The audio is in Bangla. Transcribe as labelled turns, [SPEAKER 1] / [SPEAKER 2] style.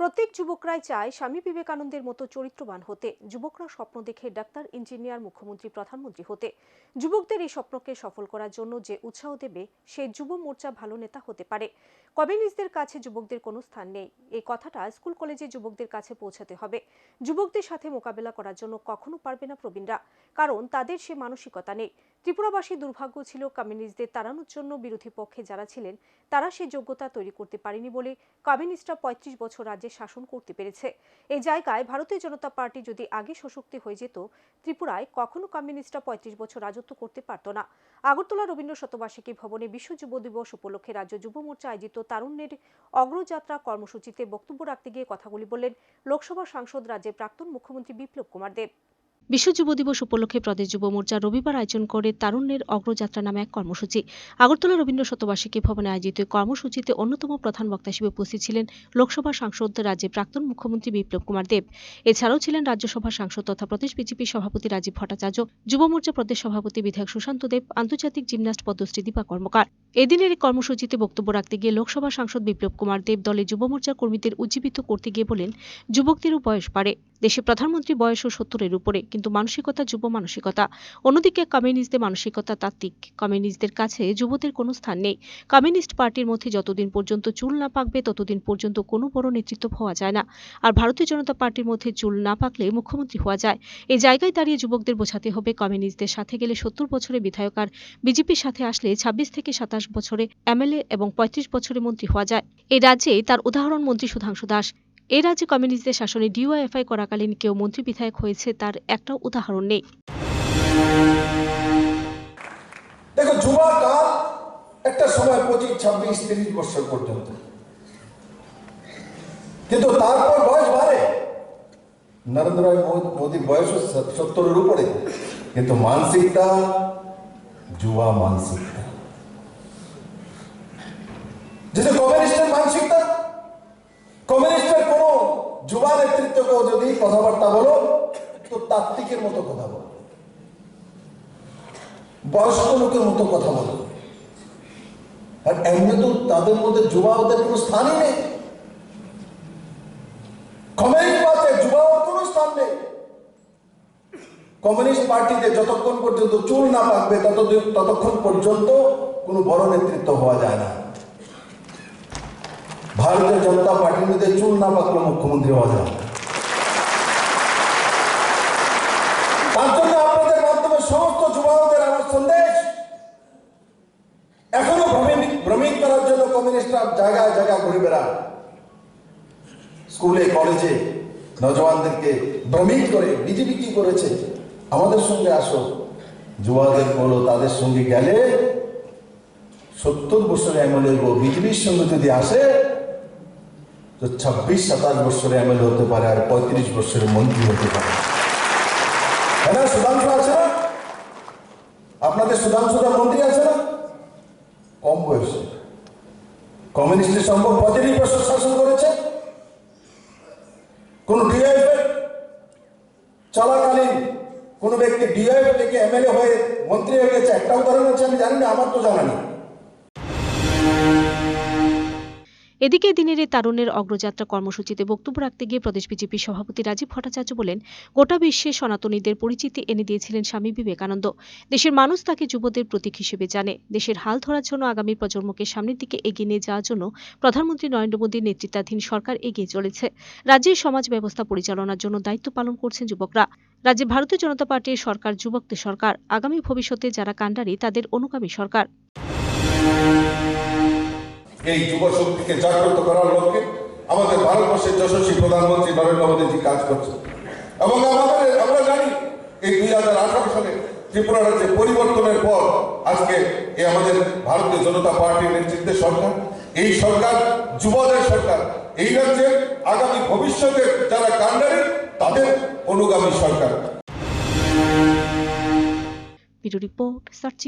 [SPEAKER 1] প্রত্যেক যুবকরাই চায় স্বামী বিবেকানন্দের মতো চরিত্রবান হতে। যুবকরা স্বপ্ন দেখে ডাক্তার, ইঞ্জিনিয়ার, মুখ্যমন্ত্রী, প্রধানমন্ত্রী হতে। যুবকদের এই স্বপ্নকে সফল করার জন্য যে উৎসাহ দেবে, সে যুব মোর্চা ভালো নেতা হতে পারে। কমিউনিস্টদের কাছে যুবকদের কোনো স্থান নেই। এই কথাটা স্কুল কলেজে যুবকদের কাছে পৌঁছাতে হবে। যুবকদের সাথে মোকাবেলা করার জন্য কখনো পারবে না প্রবীণরা। কারণ তাদের সে মানসিকতা নেই। ত্রিপুরাবাসী দুর্ভাগ্য ছিল কমিউনিস্টদের তাড়ানোর জন্য বিরোধী পক্ষে যারা ছিলেন, তারা সে যোগ্যতা তৈরি করতে পারেনি বলে কমিউনিস্টরা পঁয়ত্রিশ বছর রাজ্যে শাসন করতে পেরেছে। এই জায়গায় ভারতীয় জনতা পার্টি যদি আগে সশক্তি হয়ে যেত, ত্রিপুরায় কখনো কমিউনিস্টরা পঁয়ত্রিশ বছর রাজত্ব করতে পারত না। আগরতলা রবীন্দ্র শতবার্ষিকী ভবনে বিশ্ব যুব দিবস উপলক্ষে রাজ্য যুব মোর্চা আয়োজিত তারুণ্যের অগ্রযাত্রা কর্মসূচিতে বক্তব্য রাখতে গিয়ে কথাগুলি বললেন লোকসভা সাংসদ রাজ্যের প্রাক্তন মুখ্যমন্ত্রী বিপ্লব কুমার দেব। বিশ্ব যুব দিবস উপলক্ষে প্রদেশ যুব মোর্চা রবিবার আয়োজন করে তারুণ্যের অগ্রযাত্রা নামে এক কর্মসূচি। আগরতলা রবীন্দ্র শতবার্ষিকী ভবনে আয়োজিত কর্মসূচিতে অন্যতম প্রধান বক্তা হিসেবে উপস্থিত ছিলেন লোকসভা সাংসদ রাজ্যের প্রাক্তন মুখ্যমন্ত্রী বিপ্লব কুমার দেব। এছাড়াও ছিলেন রাজ্যসভার সাংসদ তথা প্রদেশ বিজেপির সভাপতি রাজীব ভট্টাচার্য, যুব মোর্চা প্রদেশ সভাপতি বিধায়ক সুশান্ত দেব, আন্তর্জাতিক জিমন্যাস্ট পদ্মশ্রী দীপা কর্মকার। এদিনের এই কর্মসূচিতে বক্তব্য রাখতে গিয়ে লোকসভা সাংসদ বিপ্লব কুমার দেব দলে যুব মোর্চার কর্মীদের উজ্জীবিত করতে গিয়ে বলেন, যুবকদেরও বয়স বাড়ে। দেশে প্রধানমন্ত্রী বয়সও সত্তরের উপরে, কিন্তু মানসিকতা যুব মানসিকতা। অন্যদিকে কমিউনিস্টদের মানসিকতা তাত্ত্বিক। কমিউনিস্টদের কাছে যুবদের কোনো স্থান নেই। কমিউনিস্ট পার্টির মধ্যে যতদিন পর্যন্ত চুল না পাকবে, ততদিন পর্যন্ত কোনো বড় নেতৃত্ব হওয়া যায় না। আর ভারতীয় জনতা পার্টির মধ্যে চুল না পাকলে মুখ্যমন্ত্রী হওয়া যায়। এই জায়গায় দাঁড়িয়ে যুবকদের বোঝাতে হবে, কমিউনিস্টদের সাথে গেলে সত্তর বছরে বিধায়ক আর বিজেপির সাথে আসলে ছাব্বিশ থেকে সাতাশ বছরে এমএলএ এবং পঁয়ত্রিশ বছরে মন্ত্রী হওয়া যায়। এই রাজ্যে তার উদাহরণ মন্ত্রী সুধাংশু দাস। এ রাজ্যে কমিউনিস্টদের শাসনে ডিওয়াইএফআই করাকালীন কেউ মন্ত্রী বিধায়ক হয়েছে তার একটাও উদাহরণ নেই।
[SPEAKER 2] দেখো যুবা কাল একটা সময় পঁচিশ, ছাব্বিশ, তিরিশ বছর পর্যন্ত কিন্তু তারপর বয়স বাড়ে। নরেন্দ্র মোদীর বয়স সত্তরের উপরে। কিন্তু মানসিকতা যুবা মানসিকতা যেটা কমিউনিস্টের মানসিকতা, কমিউনিস্টের কোন যুবা নেতৃত্বকেও যদি কথাবার্তা বলো তো তাত্ত্বিকের মতো কথা বলো। বয়স্ক লোকের মতো কথা বলো। আর এমনি তো তাদের মধ্যে যুবা ওদের কোনো স্থানই নেই। কমিউনিস্ট পার্টি যুবাওয়ার কোনো স্থান নেই। কমিউনিস্ট পার্টিতে যতক্ষণ পর্যন্ত চুল না পাকবে ততক্ষণ পর্যন্ত কোনো বড় নেতৃত্ব হওয়া যায় না। ভারতীয় জনতা পার্টির মধ্যে চুল না পাকলে মুখ্যমন্ত্রী হওয়া যায়। তার জন্য আপনাদের মাধ্যমে সমস্ত যুবকদের আমার সন্দেশ। করার জন্য জায়গায় জায়গায় ঘুরে বেড়ায়। স্কুলে, কলেজে নজওয়ানদেরকে ভ্রমিক করে, বিজেপি কি করেছে? আমাদের সঙ্গে আসো। যুবাদের বলো, তাদের সঙ্গে গেলে সত্তর বছরের এমএলএ বিজেপির সঙ্গে যদি আসে তো ছাব্বিশ, সাতাশ বছরের এমএলএ হতে পারে আর পঁয়ত্রিশ বছরের মন্ত্রী হতে পারে। না সুধাংশু আছে না? আপনাদের সুধাংশুরা মন্ত্রী আছে না? কম বয়সে। কমিউনিস্টের সম্ভব পঁয়ত্রিশ বছর শাসন করেছে। কোন ডিআইএফ চলাকালীন কোন ব্যক্তি ডিআইএফ থেকে এমএলএ হয়ে মন্ত্রী হয়ে গেছে? একটা উদাহরণ আছে আমি জানি না, আমার তো জানা নেই।
[SPEAKER 1] এদিকে দিনের এই তারুণের অগ্রযাত্রা কর্মসূচিতে বক্তব্য রাখতে গিয়ে প্রদেশ বিজেপির সভাপতি রাজীব ভট্টাচার্য বলেন, গোটা বিশ্বে সনাতনীদের পরিচিতি এনে দিয়েছিলেন স্বামী বিবেকানন্দ। দেশের মানুষ তাকে যুবদের প্রতীক হিসেবে জানে। দেশের হাল ধরার জন্য আগামী প্রজন্মকে সামনের দিকে এগিয়ে নিয়ে যাওয়ার জন্য প্রধানমন্ত্রী নরেন্দ্র মোদীর নেতৃত্বাধীন সরকার এগিয়ে চলেছে। রাজ্যের সমাজ ব্যবস্থা পরিচালনার জন্য দায়িত্ব পালন করছেন যুবকরা। রাজ্যে ভারতীয় জনতা পার্টির সরকার যুবকদের সরকার। আগামী ভবিষ্যতে যারা কাণ্ডারি, তাদের অনুগামী সরকার।
[SPEAKER 2] এই যুব শক্তিকে জাগ্রত করার লক্ষ্যে আমাদের ভারতবর্ষের যশস্বী প্রধানমন্ত্রী নরেন্দ্র মোদীজি কাজ করছে এবং আমাদের, আমরা জানি এই দুই হাজার আঠারো সালে ত্রিপুরা রাজ্যে পরিবর্তনের পর আজকে এই আমাদের ভারতীয় জনতা পার্টির নেতৃত্বে সরকার, এই সরকার, যুবদের সরকার, এই রাজ্যে আগামী ভবিষ্যতে যারা কাণ্ডারি, তাদের অনুগামী সরকার।
[SPEAKER 1] Report, search